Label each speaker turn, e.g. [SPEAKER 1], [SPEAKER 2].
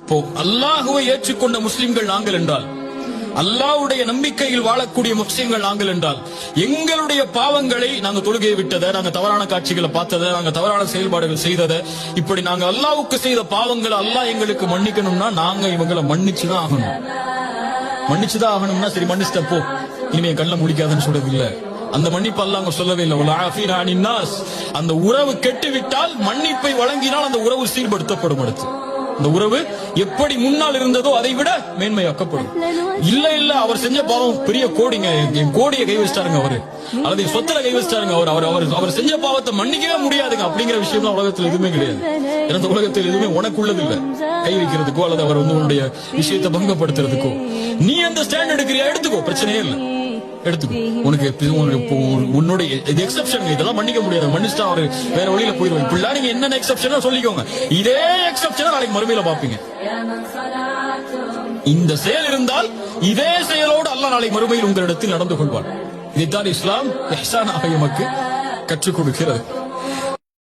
[SPEAKER 1] இப்போ அல்லாஹுவை ஏற்றுக்கொண்ட முஸ்லிம்கள் நாங்கள் என்றால் அல்லாஹ்வுடைய நம்பிக்கையில் வாழக்கூடிய முஸ்லிம்கள் நாங்கள் என்றால் எங்களுடைய பாவங்களை நாங்க தொழுகையை விட்டதை நாங்க தவறான காட்சிகளை பார்த்ததை நாங்க தவறான செயல்பாடுகள் செய்ததை இப்படி நாங்க அல்லாவுக்கு செய்த பாவங்களை அல்லாஹ் எங்களுக்கு மன்னிக்கணும்னா நாங்க இவங்களை மன்னிச்சுதான் ஆகணும். மன்னிச்சுதான் ஆகணும்னா சரி மன்னிச்சுட்ட போ. இனிமே கண்ணை முடிக்காதுன்னு சொல்றது இல்ல அந்த மன்னிப்பு அல்ல அவங்க சொல்லவே இல்லை. நாஸ்." அந்த உறவு கெட்டுவிட்டால் மன்னிப்பை வழங்கினால் அந்த உறவு சீர்படுத்தப்படும் அடுத்து. அந்த உறவு எப்படி முன்னால் இருந்ததோ அதை விட மேன்மையாக்கப்படும். இல்ல இல்ல அவர் செஞ்ச பாவம் பெரிய கோடிங்க. என் கோடியை கை வச்சிட்டாருங்க அவரு. அல்லது என் சொத்துல கை வச்சிட்டாருங்க அவர். அவர் அவர் அவர் செஞ்ச பாவத்தை மன்னிக்கவே முடியாதுங்க. அப்படிங்கிற விஷயம் உலகத்துல எதுவுமே கிடையாது. எனது உலகத்தில் எதுவுமே உனக்குள்ளது இல்ல கை வைக்கிறதுக்கோ அல்லது அவர் வந்து உன்னுடைய விஷயத்தை பங்கப்படுத்துறதுக்கோ நீ அந்த ஸ்டாண்ட் எடுக்கிறியா? எடுத்துக்கோ. பிரச்சனையே இல்ல. எடுத்துக்கோ. உனக்கு உனக்கு உன்னுடைய இது எக்ஸப்ஷன் இதெல்லாம் மன்னிக்க முடியாது. மன்னிச்சுட்டா அவரு வேற வழியில போயிருவாங்க இப்படிலாம் நீங்க என்னென்ன எக்ஸப்ஷனா சொல்லிக்கோங்க. இதே எக்ஸப்ஷனா நாளைக்கு மறுமையில பாப்பீங்க இந்த செயல் இருந்தால் இதே செயலோடு அல்ல நாளை மறுமையில் உங்களிடத்தில் நடந்து கொள்வார். இதைத்தான் இஸ்லாம். எஹ்சானாக எமக்கு கற்றுக் கொடுக்கிறது.